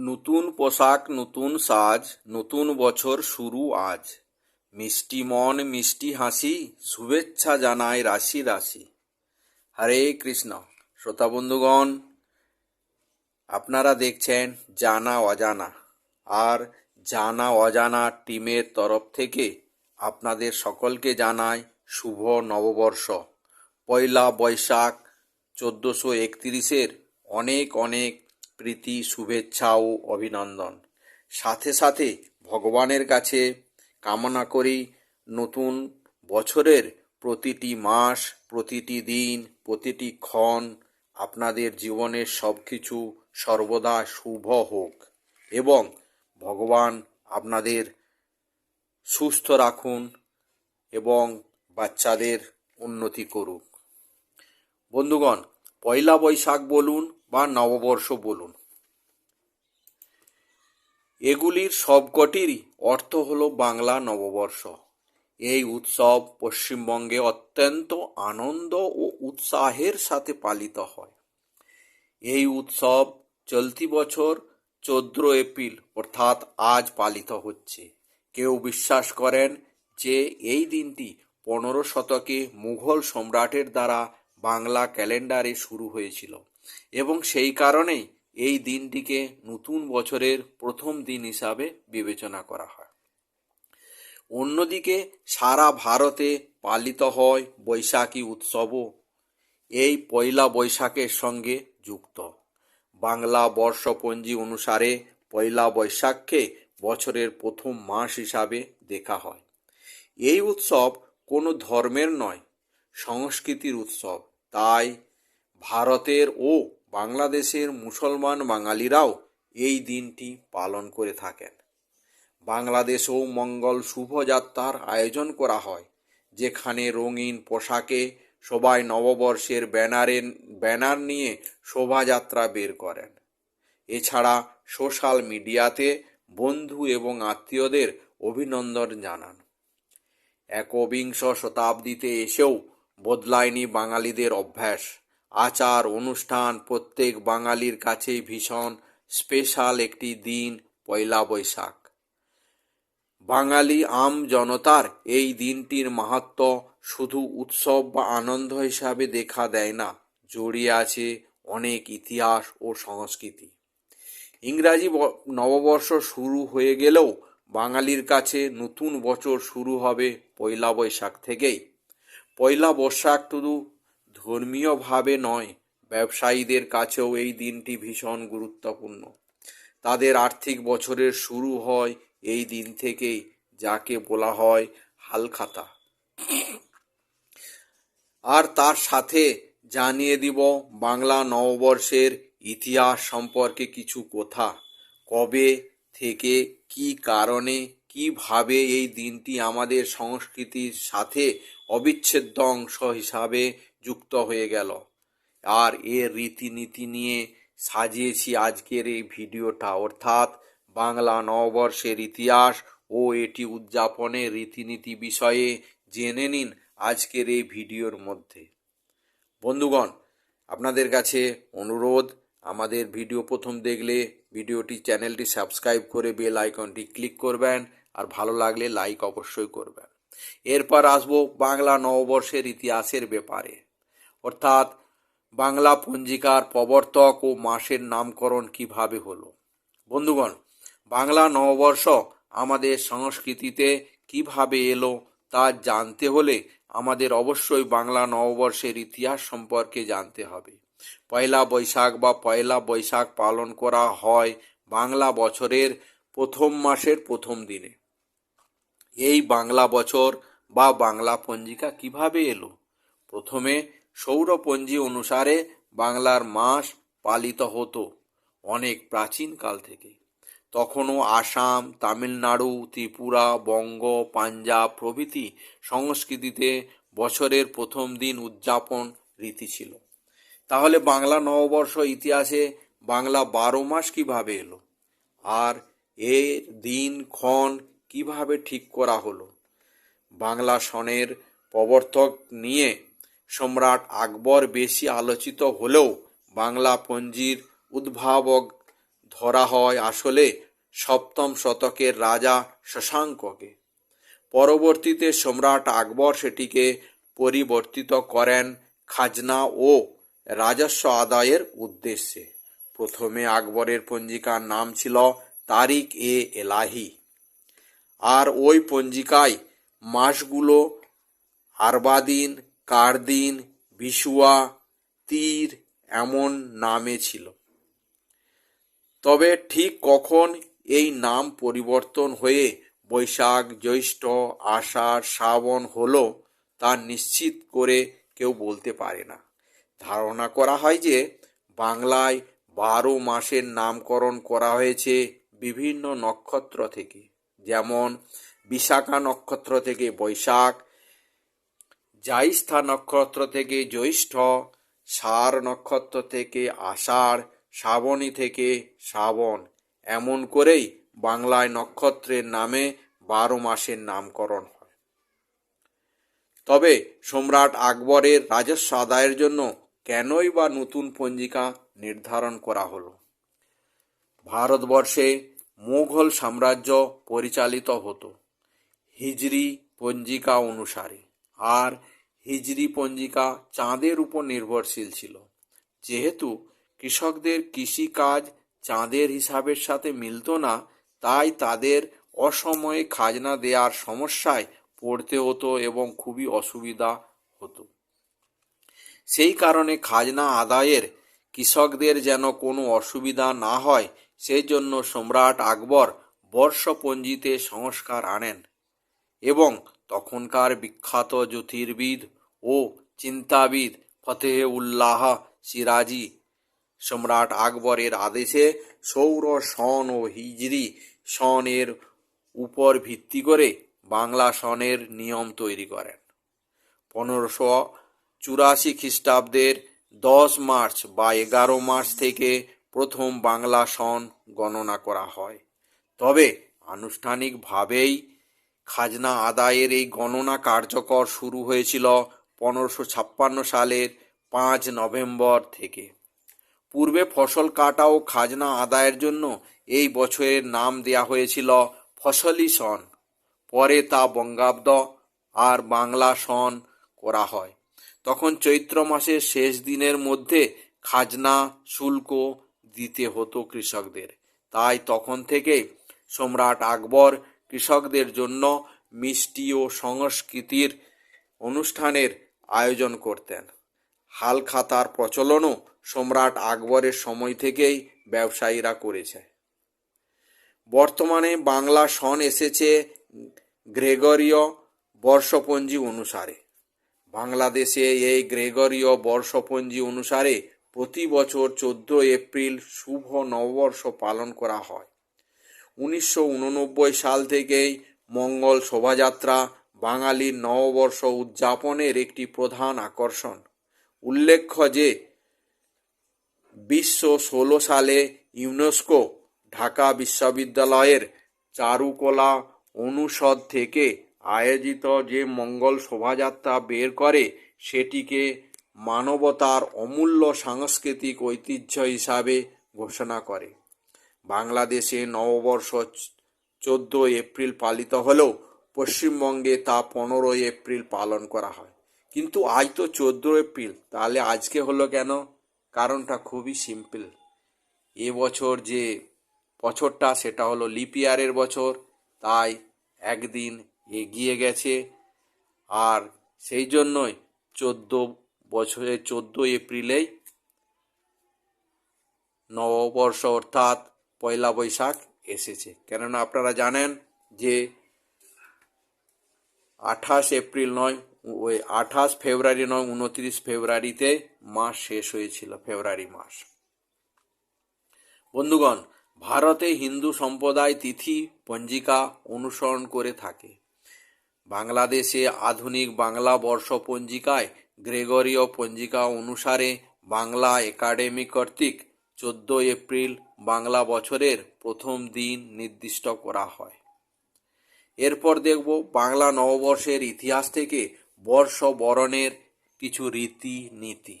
নতুন পোশাক, নতুন সাজ, নতুন বছর শুরু আজ। মিষ্টি মন, মিষ্টি হাসি, শুভেচ্ছা জানায় রাশি রাশি। হরে কৃষ্ণ। শ্রোতা বন্ধুগণ, আপনারা দেখছেন জানা অজানা। আর জানা অজানা টিমের তরফ থেকে আপনাদের সকলকে জানায় শুভ নববর্ষ। পয়লা বৈশাখ চোদ্দোশো একত্রিশের অনেক অনেক প্রীতি, শুভেচ্ছা ও অভিনন্দন। সাথে সাথে ভগবানের কাছে কামনা করি নতুন বছরের প্রতিটি মাস, প্রতিটি দিন, প্রতিটি ক্ষণ আপনাদের জীবনের সব কিছু সর্বদা শুভ হোক এবং ভগবান আপনাদের সুস্থ রাখুন এবং বাচ্চাদের উন্নতি করুক। বন্ধুগণ, পয়লা বৈশাখ বলুন বা নববর্ষ বলুন। এগুলির সবকটিরই অর্থ হলো বাংলা নববর্ষ। এই উৎসব পশ্চিমবঙ্গে অত্যন্ত আনন্দ ও উৎসাহের সাথে পালিত হয়। এই উৎসব চলতি বছর চোদ্দ এপ্রিল অর্থাৎ আজ পালিত হচ্ছে। কেউ বিশ্বাস করেন যে এই দিনটি পনেরো শতকে মুঘল সম্রাটের দ্বারা বাংলা ক্যালেন্ডারে শুরু হয়েছিল। এবং সেই কারণেই এই দিনটিকে নতুন বছরের প্রথম দিন হিসাবে বিবেচনা করা হয়। অন্যদিকে সারা ভারতে পালিত হয় বৈশাখী উৎসবও। এই পয়লা বৈশাখের সঙ্গে যুক্ত। বাংলা বর্ষপঞ্জি অনুসারে পয়লা বৈশাখকে বছরের প্রথম মাস হিসাবে দেখা হয়। এই উৎসব কোনো ধর্মের নয়, সংস্কৃতির উৎসব। তাই ভারতের ও বাংলাদেশের মুসলমান বাঙালিরাও এই দিনটি পালন করে থাকেন। বাংলাদেশেও মঙ্গল শুভযাত্রার আয়োজন করা হয়, যেখানে রঙিন পোশাকে সবাই নববর্ষের ব্যানারে, ব্যানার নিয়ে শোভাযাত্রা বের করেন। এছাড়া সোশ্যাল মিডিয়াতে বন্ধু এবং আত্মীয়দের অভিনন্দন জানান। একবিংশ শতাব্দীতে এসেও বদলায়নি বাঙালিদের অভ্যাস। আচার, অনুষ্ঠান, প্রত্যেক বাঙালির কাছেই ভীষণ স্পেশাল একটি দিন, পয়লা বৈশাখ। বাঙালি আম জনতার এই দিনটির মাহাত্ম শুধু উৎসব বা আনন্দ হিসাবে দেখা দেয় না, জড়িয়ে আছে অনেক ইতিহাস ও সংস্কৃতি। ইংরাজি নববর্ষ শুরু হয়ে গেলেও বাঙালির কাছে নতুন বছর শুরু হবে পয়লা বৈশাখ থেকেই। পয়লা বৈশাখ শুধু ধর্মীয়ভাবে নয়, ব্যবসায়ীদের কাছেও এই দিনটি ভীষণ গুরুত্বপূর্ণ। তাদের আর্থিক বছরের শুরু হয় এই দিন থেকেই, যাকে বলা হয় হালখাতা। আর তার সাথে জানিয়ে দিব, বাংলা নববর্ষের ইতিহাস সম্পর্কে কিছু কথা। কবে থেকে, কি কারণে, কীভাবে এই দিনটি আমাদের সংস্কৃতির সাথে অবিচ্ছেদ্য অংশ হিসাবে যুক্ত হয়ে গেল। আর এর রীতিনীতি নিয়ে সাজিয়েছি আজকের এই ভিডিওটা। অর্থাৎ বাংলা নববর্ষের ইতিহাস ও এটি উদযাপনের রীতিনীতি বিষয়ে জেনে নিন আজকের এই ভিডিওর মধ্যে। বন্ধুগণ, আপনাদের কাছে অনুরোধ, আমাদের ভিডিও প্রথম দেখলে ভিডিওটি চ্যানেলটি সাবস্ক্রাইব করে বেল আইকনটি ক্লিক করবেন আর ভালো লাগলে লাইক অবশ্যই করবেন। এরপর আসব বাংলা নববর্ষের ইতিহাসের ব্যাপারে। অর্থাৎ বাংলা পঞ্জিকার প্রবর্তক ও মাসের নামকরণ কীভাবে হলো? বন্ধুগণ, বাংলা নববর্ষ আমাদের সংস্কৃতিতে কীভাবে এলো তা জানতে হলে আমাদের অবশ্যই বাংলা নববর্ষের ইতিহাস সম্পর্কে জানতে হবে। পয়লা বৈশাখ বা পয়লা বৈশাখ পালন করা হয় বাংলা বছরের প্রথম মাসের প্রথম দিনে। এই বাংলা বছর বা বাংলা পঞ্জিকা কীভাবে এলো? প্রথমে সৌরপঞ্জি অনুসারে বাংলার মাস পালিত হতো অনেক প্রাচীন কাল থেকে। তখনও আসাম, তামিলনাড়ু, ত্রিপুরা, বঙ্গ, পাঞ্জাব প্রভৃতি সংস্কৃতিতে বছরের প্রথম দিন উদযাপন রীতি ছিল। তাহলে বাংলা নববর্ষ ইতিহাসে বাংলা বারো মাস কীভাবে এলো? আর এর দিন, ক্ষণ কীভাবে ঠিক করা হলো? বাংলা সনের প্রবর্তক নিয়ে সম্রাট আকবর বেশি আলোচিত হলেও বাংলা পঞ্জির উদ্ভাবক ধরা হয় আসলে সপ্তম শতকের রাজা শশাঙ্ককে। পরবর্তীতে সম্রাট আকবর সেটিকে পরিবর্তিত করেন খাজনা ও রাজস্ব আদায়ের উদ্দেশ্যে। প্রথমে আকবরের পঞ্জিকার নাম ছিল তারিক এ এলাহি। আর ওই পঞ্জিকায় মাসগুলো আরবাদিন কারদিন বিশুয়া তীর এমন নামে ছিল। তবে ঠিক কখন এই নাম পরিবর্তন হয়ে বৈশাখ, জ্যৈষ্ঠ, আষাঢ়, শ্রাবণ হলো, তা নিশ্চিত করে কেউ বলতে পারে না। ধারণা করা হয় যে বাংলায় বারো মাসের নামকরণ করা হয়েছে বিভিন্ন নক্ষত্র থেকে, যেমন বিশাখা নক্ষত্র থেকে বৈশাখ জাইস্থা নক্ষত্র থেকে জ্যৈষ্ঠ সার নক্ষত্র থেকে আষাঢ়, শ্রাবণী থেকে শ্রাবণ। এমন করেই বাংলায় নক্ষত্রের নামে বারো মাসের নামকরণ হয়। তবে সম্রাট আকবরের রাজস্ব আদায়ের জন্য কেনই বা নতুন পঞ্জিকা নির্ধারণ করা হলো? ভারতবর্ষে মুঘল সাম্রাজ্য পরিচালিত হতো। হিজরি পঞ্জিকা অনুসারে। আর হিজরি পঞ্জিকা চাঁদের উপর নির্ভরশীল ছিল। যেহেতু কৃষকদের কৃষিকাজ চাঁদের হিসাবের সাথে মিলত না, তাই তাদের অসময়ে খাজনা দেওয়ার সমস্যায় পড়তে হতো এবং খুবই অসুবিধা হতো। সেই কারণে খাজনা আদায়ের কৃষকদের যেন কোনো অসুবিধা না হয় সেই জন্য সম্রাট আকবর বর্ষপঞ্জিতে সংস্কার আনেন এবং তখনকার বিখ্যাত জ্যোতির্বিদ ও চিন্তাবিদ ফতেহ উল্লাহ সিরাজি সম্রাট আকবরের আদেশে সৌর সন ও হিজরি সনের উপর ভিত্তি করে বাংলা সনের নিয়ম তৈরি করেন। পনেরোশো চুরাশি খ্রিস্টাব্দের দশ মার্চ বা এগারো মার্চ থেকে প্রথম বাংলা সন গণনা করা হয়। তবে আনুষ্ঠানিকভাবেই খাজনা আদায়ের এই গণনা কার্যকর শুরু হয়েছিল পনেরোশো ছাপ্পান্ন সালের পাঁচ নভেম্বর থেকে। পূর্বে ফসল কাটা ও খাজনা আদায়ের জন্য এই বছরের নাম দেয়া হয়েছিল ফসলি সন। পরে তা বঙ্গাব্দ আর বাংলা সন করা হয়। তখন চৈত্র মাসের শেষ দিনের মধ্যে খাজনা শুল্ক দিতে হতো কৃষকদের। তাই তখন থেকে সম্রাট আকবর কৃষকদের জন্য মিষ্টি ও সংস্কৃতির অনুষ্ঠানের আয়োজন করতেন। হালখাতার প্রচলনও সম্রাট আকবরের সময় থেকেই ব্যবসায়ীরা করেছে। বর্তমানে বাংলা সন এসেছে গ্রেগরীয় বর্ষপঞ্জি অনুসারে। বাংলাদেশে এই গ্রেগরীয় বর্ষপঞ্জি অনুসারে প্রতি বছর চোদ্দ এপ্রিল শুভ নববর্ষ পালন করা হয়। উনিশশো উননব্বই সাল থেকেই মঙ্গল শোভাযাত্রা বাঙালির নববর্ষ উদযাপনের একটি প্রধান আকর্ষণ। উল্লেখ্য যে, বিশ্ব ষোলো সালে ইউনেস্কো ঢাকা বিশ্ববিদ্যালয়ের চারুকলা অনুষদ থেকে আয়োজিত যে মঙ্গল শোভাযাত্রা বের করে, সেটিকে মানবতার অমূল্য সাংস্কৃতিক ঐতিহ্য হিসাবে ঘোষণা করে। বাংলাদেশে নববর্ষ চোদ্দ এপ্রিল পালিত হলেও পশ্চিমবঙ্গে তা পনেরোই এপ্রিল পালন করা হয়। কিন্তু আজ তো চোদ্দ এপ্রিল, তাহলে আজকে হলো কেন? কারণটা খুবই সিম্পল এবছর যে বছরটা, সেটা হলো লিপিয়ারের বছর। তাই একদিন এগিয়ে গেছে। আর সেই জন্যই চোদ্দ বছরের চোদ্দ এপ্রিলেই নববর্ষ অর্থাৎ পয়লা বৈশাখ এসেছে। কেননা আপনারা জানেন যে আঠাশ এপ্রিল নয়, ওই আঠাশ ফেব্রুয়ারি নয়, উনত্রিশ ফেব্রুয়ারিতে মাস শেষ হয়েছিল, ফেব্রুয়ারি মাস। বন্ধুগণ, ভারতে হিন্দু সম্প্রদায় তিথি পঞ্জিকা অনুসরণ করে থাকে। বাংলাদেশে আধুনিক বাংলা বর্ষ পঞ্জিকায় গ্রেগরীয় পঞ্জিকা অনুসারে বাংলা একাডেমি কর্তৃক চোদ্দ এপ্রিল বাংলা বছরের প্রথম দিন নির্দিষ্ট করা হয়। এরপর দেখব বাংলা নববর্ষের ইতিহাস থেকে বর্ষ বরণের কিছু রীতি নীতি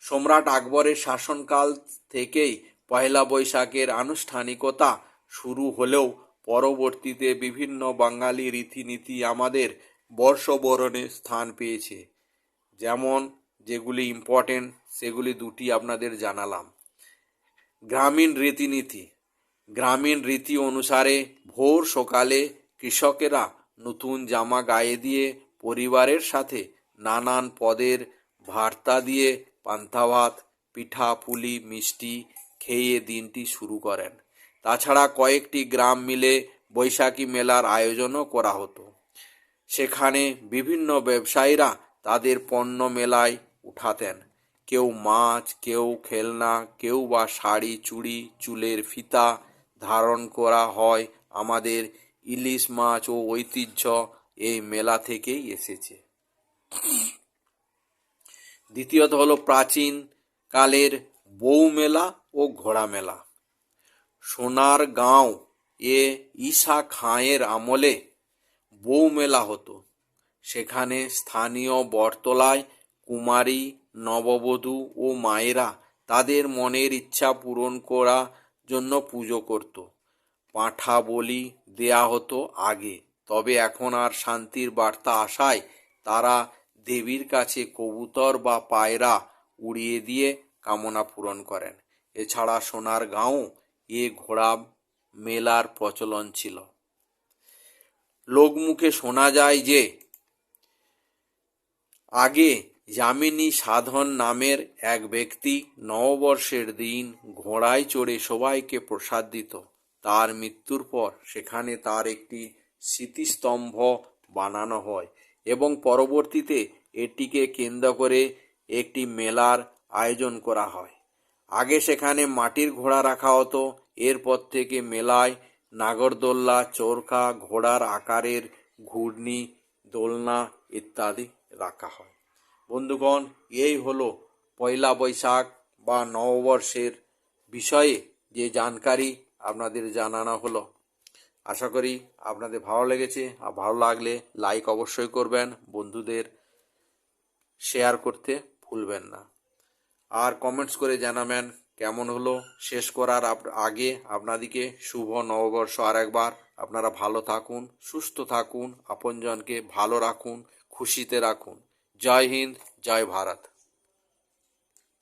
সম্রাট আকবরের শাসনকাল থেকেই পয়লা বৈশাখের আনুষ্ঠানিকতা শুরু হলেও পরবর্তীতে বিভিন্ন বাঙালি রীতিনীতি আমাদের বর্ষবরণে স্থান পেয়েছে। যেমন যেগুলি ইম্পর্টেন্ট সেগুলি দুটি আপনাদের জানালাম। গ্রামীণ রীতিনীতি। গ্রামীণ রীতি অনুসারে ভোর সকালে কৃষকেরা নতুন জামা গায়ে দিয়ে পরিবারের সাথে নানান পদের ভর্তা দিয়ে পান্তা ভাত পিঠা পুলি মিষ্টি খেয়ে দিনটি শুরু করেন। তাছাড়া কয়েকটি গ্রাম মিলে বৈশাখী মেলার আয়োজনও করা হতো। সেখানে বিভিন্ন ব্যবসায়ীরা তাদের পণ্য মেলায় উঠাতেন। কেউ মাছ, কেউ খেলনা, কেউ বা শাড়ি, চুড়ি, চুলের ফিতা ধারণ করা হয় আমাদের ইলিশ মাছ ও ঐতিহ্য এই মেলা থেকেই এসেছে। দ্বিতীয়ত হলো প্রাচীন কালের বউ মেলা ও ঘোড়া মেলা। সোনার গাঁও এ ঈশা খাঁয়ের আমলে বউ মেলা হতো। সেখানে স্থানীয় বটতলায় কুমারী নববধূ ও মায়েরা তাদের মনের ইচ্ছা পূরণ করা জন্য পুজো করত। পাঁঠা বলি দেয়া হতো আগে, তবে এখন আর শান্তির বার্তা আসায় তারা দেবীর কাছে কবুতর বা পায়রা উড়িয়ে দিয়ে কামনা পূরণ করেন। এছাড়া সোনার গাঁও এ ঘোড়া মেলার প্রচলন ছিল। লোকমুখে শোনা যায় যে, আগে যামিনী সাধন নামের এক ব্যক্তি নববর্ষের দিন ঘোড়ায় চড়ে সবাইকে প্রসাদ দিত। তার মৃত্যুর পর সেখানে তার একটি স্মৃতিস্তম্ভ বানানো হয় এবং পরবর্তীতে এটিকে কেন্দ্র করে একটি মেলার আয়োজন করা হয়। আগে সেখানে মাটির ঘোড়া রাখা হতো, এরপর থেকে মেলায় নাগরদোল্লা চরকা ঘোড়ার আকারের ঘূর্ণি, দোলনা ইত্যাদি রাখা হয়। বন্ধুগণ, এই হলো পয়লা বৈশাখ বা নববর্ষের বিষয়ে যে জানকারি আপনাদের জানানো হলো। আশা করি আপনাদের ভালো লেগেছে। আর ভালো লাগলে লাইক অবশ্যই করবেন, বন্ধুদের শেয়ার করতে ভুলবেন না। আর কমেন্টস করে জানাবেন কেমন হলো। শেষ করার আগে আপনাদিকে শুভ নববর্ষ আরেকবার। আপনারা ভালো থাকুন, সুস্থ থাকুন, আপনজনকে ভালো রাখুন, খুশিতে রাখুন। জয় হিন্দ জয় ভারত